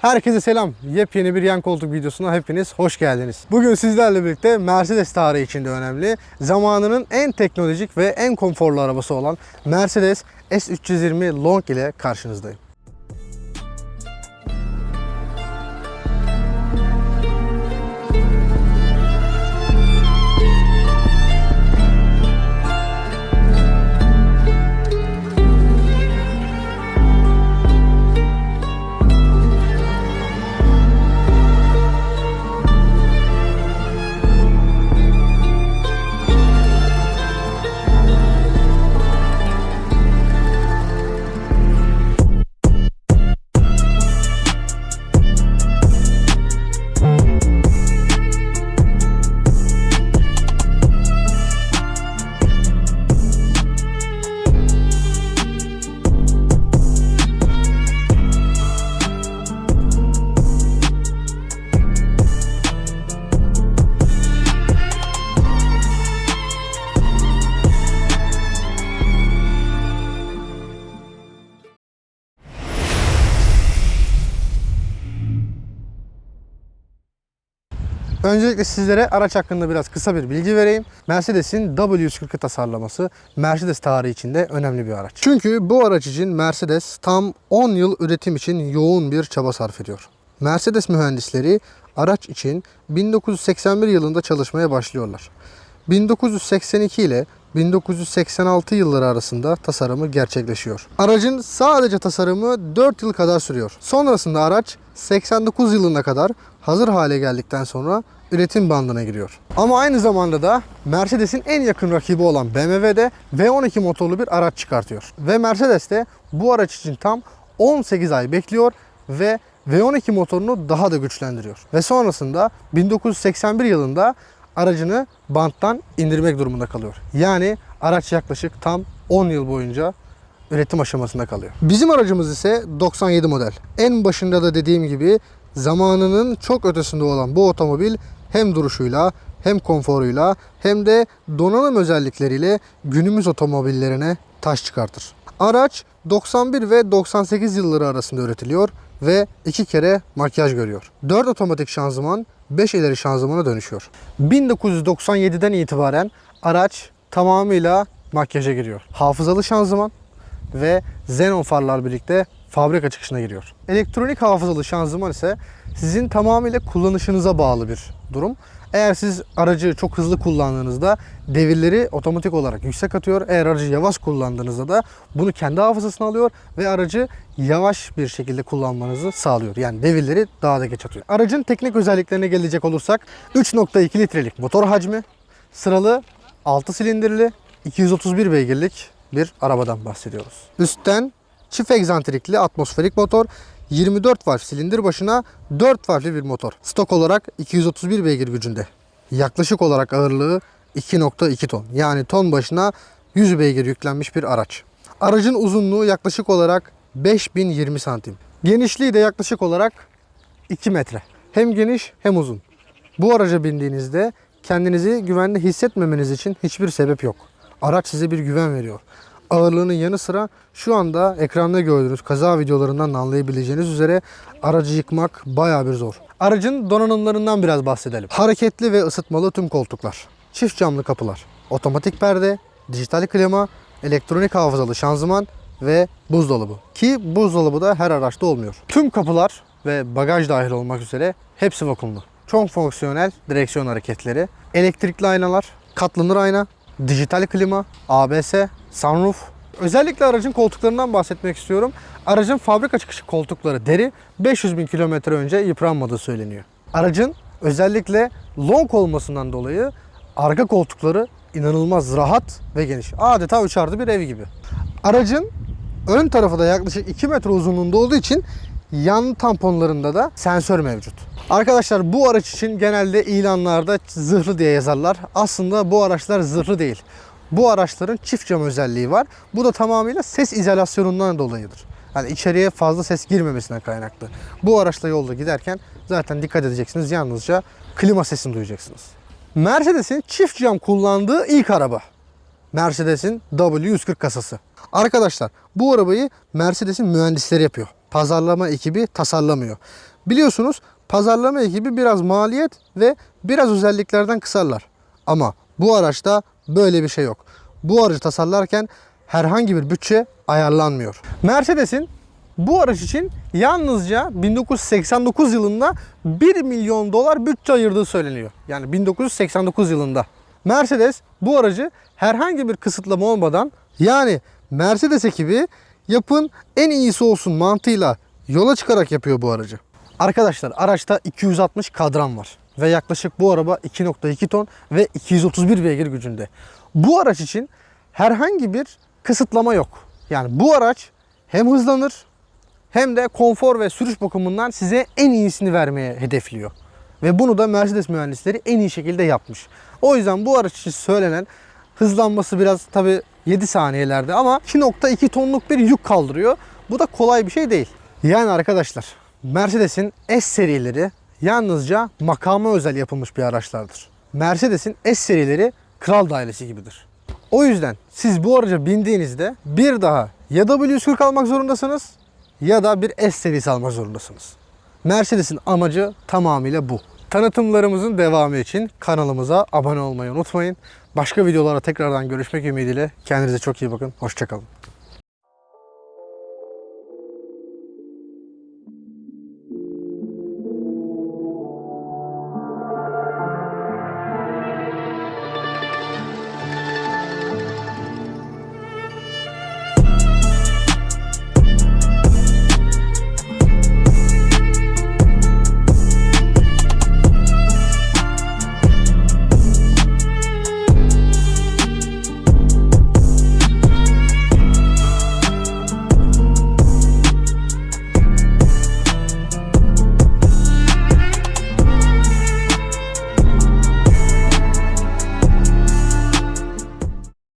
Herkese selam. Yepyeni bir yan koltuk videosuna hepiniz hoş geldiniz. Bugün sizlerle birlikte Mercedes tarihi içinde önemli, zamanının en teknolojik ve en konforlu arabası olan Mercedes S320 Long ile karşınızdayım. Öncelikle sizlere araç hakkında biraz kısa bir bilgi vereyim. Mercedes'in W140'ı tasarlaması Mercedes tarihi içinde önemli bir araç. Çünkü bu araç için Mercedes tam 10 yıl üretim için yoğun bir çaba sarf ediyor. Mercedes mühendisleri araç için 1981 yılında çalışmaya başlıyorlar. 1982 ile 1986 yılları arasında tasarımı gerçekleşiyor. Aracın sadece tasarımı 4 yıl kadar sürüyor. Sonrasında araç 89 yılına kadar hazır hale geldikten sonra üretim bandına giriyor. Ama aynı zamanda da Mercedes'in en yakın rakibi olan BMW'de V12 motorlu bir araç çıkartıyor. Ve Mercedes de bu araç için tam 18 ay bekliyor ve V12 motorunu daha da güçlendiriyor. Ve sonrasında 1981 yılında aracını banttan indirmek durumunda kalıyor. Yani araç yaklaşık tam 10 yıl boyunca üretim aşamasında kalıyor. Bizim aracımız ise 97 model. En başında da dediğim gibi zamanının çok ötesinde olan bu otomobil hem duruşuyla hem konforuyla hem de donanım özellikleriyle günümüz otomobillerine taş çıkartır. Araç 91 ve 98 yılları arasında üretiliyor ve iki kere makyaj görüyor. 4 otomatik şanzıman 5 ileri şanzımana dönüşüyor. 1997'den itibaren araç tamamıyla makyaja giriyor. Hafızalı şanzıman ve xenon farlar birlikte fabrika çıkışına giriyor. Elektronik hafızalı şanzıman ise sizin tamamıyla kullanışınıza bağlı bir durum. Eğer siz aracı çok hızlı kullandığınızda devirleri otomatik olarak yüksek atıyor. Eğer aracı yavaş kullandığınızda da bunu kendi hafızasına alıyor ve aracı yavaş bir şekilde kullanmanızı sağlıyor. Yani devirleri daha da geç atıyor. Aracın teknik özelliklerine gelecek olursak 3.2 litrelik motor hacmi, sıralı 6 silindirli 231 beygirlik bir arabadan bahsediyoruz. Üstten çift egzantrikli atmosferik motor 24 valf silindir başına 4 valfli bir motor. Stok olarak 231 beygir gücünde. Yaklaşık olarak ağırlığı 2.2 ton. Yani ton başına 100 beygir yüklenmiş bir araç. Aracın uzunluğu yaklaşık olarak 5020 santim. Genişliği de yaklaşık olarak 2 metre. Hem geniş hem uzun. Bu araca bindiğinizde kendinizi güvende hissetmemeniz için hiçbir sebep yok. Araç size bir güven veriyor. Ağırlığının yanı sıra şu anda ekranda gördüğünüz kaza videolarından da anlayabileceğiniz üzere aracı yıkmak bayağı bir zor. Aracın donanımlarından biraz bahsedelim. Hareketli ve ısıtmalı tüm koltuklar, çift camlı kapılar, otomatik perde, dijital klima, elektronik hafızalı şanzıman ve buzdolabı. Ki buzdolabı da her araçta olmuyor. Tüm kapılar ve bagaj dahil olmak üzere hepsi vakumlu. Çok fonksiyonel direksiyon hareketleri, elektrikli aynalar, katlanır ayna, dijital klima, ABS, sunroof. Özellikle aracın koltuklarından bahsetmek istiyorum. Aracın fabrika çıkışı koltukları deri 500 bin kilometre önce yıpranmadığı söyleniyor. Aracın özellikle long olmasından dolayı arka koltukları inanılmaz rahat ve geniş. Adeta 3 artı bir ev gibi. Aracın ön tarafı da yaklaşık 2 metre uzunluğunda olduğu için yan tamponlarında da sensör mevcut. Arkadaşlar bu araç için genelde ilanlarda zırhlı diye yazarlar. Aslında bu araçlar zırhlı değil. Bu araçların çift cam özelliği var. Bu da tamamıyla ses izolasyonundan dolayıdır. Yani içeriye fazla ses girmemesinden kaynaklı. Bu araçla yolda giderken zaten dikkat edeceksiniz. Yalnızca klima sesini duyacaksınız. Mercedes'in çift cam kullandığı ilk araba. Mercedes'in W140 kasası. Arkadaşlar bu arabayı Mercedes'in mühendisleri yapıyor. Pazarlama ekibi tasarlamıyor. Biliyorsunuz pazarlama ekibi biraz maliyet ve biraz özelliklerden kısarlar. Ama bu araçta böyle bir şey yok. Bu aracı tasarlarken herhangi bir bütçe ayarlanmıyor. Mercedes'in bu araç için yalnızca 1989 yılında 1 milyon dolar bütçe ayırdığı söyleniyor. Yani 1989 yılında. Mercedes bu aracı herhangi bir kısıtlama olmadan yani Mercedes ekibi yapın en iyisi olsun mantığıyla yola çıkarak yapıyor bu aracı. Arkadaşlar araçta 260 kadran var ve yaklaşık bu araba 2.2 ton ve 231 beygir gücünde. Bu araç için herhangi bir kısıtlama yok. Yani bu araç hem hızlanır hem de konfor ve sürüş bakımından size en iyisini vermeye hedefliyor. Ve bunu da Mercedes mühendisleri en iyi şekilde yapmış. O yüzden bu araç için söylenen hızlanması biraz tabi 7 saniyelerde ama 2.2 tonluk bir yük kaldırıyor. Bu da kolay bir şey değil. Yani arkadaşlar Mercedes'in S serileri yalnızca makama özel yapılmış bir araçlardır. Mercedes'in S serileri kral dairesi gibidir. O yüzden siz bu araca bindiğinizde bir daha ya W140 almak zorundasınız ya da bir S serisi almak zorundasınız. Mercedes'in amacı tamamıyla bu. Tanıtımlarımızın devamı için kanalımıza abone olmayı unutmayın. Başka videolara tekrardan görüşmek ümidiyle kendinize çok iyi bakın. Hoşçakalın.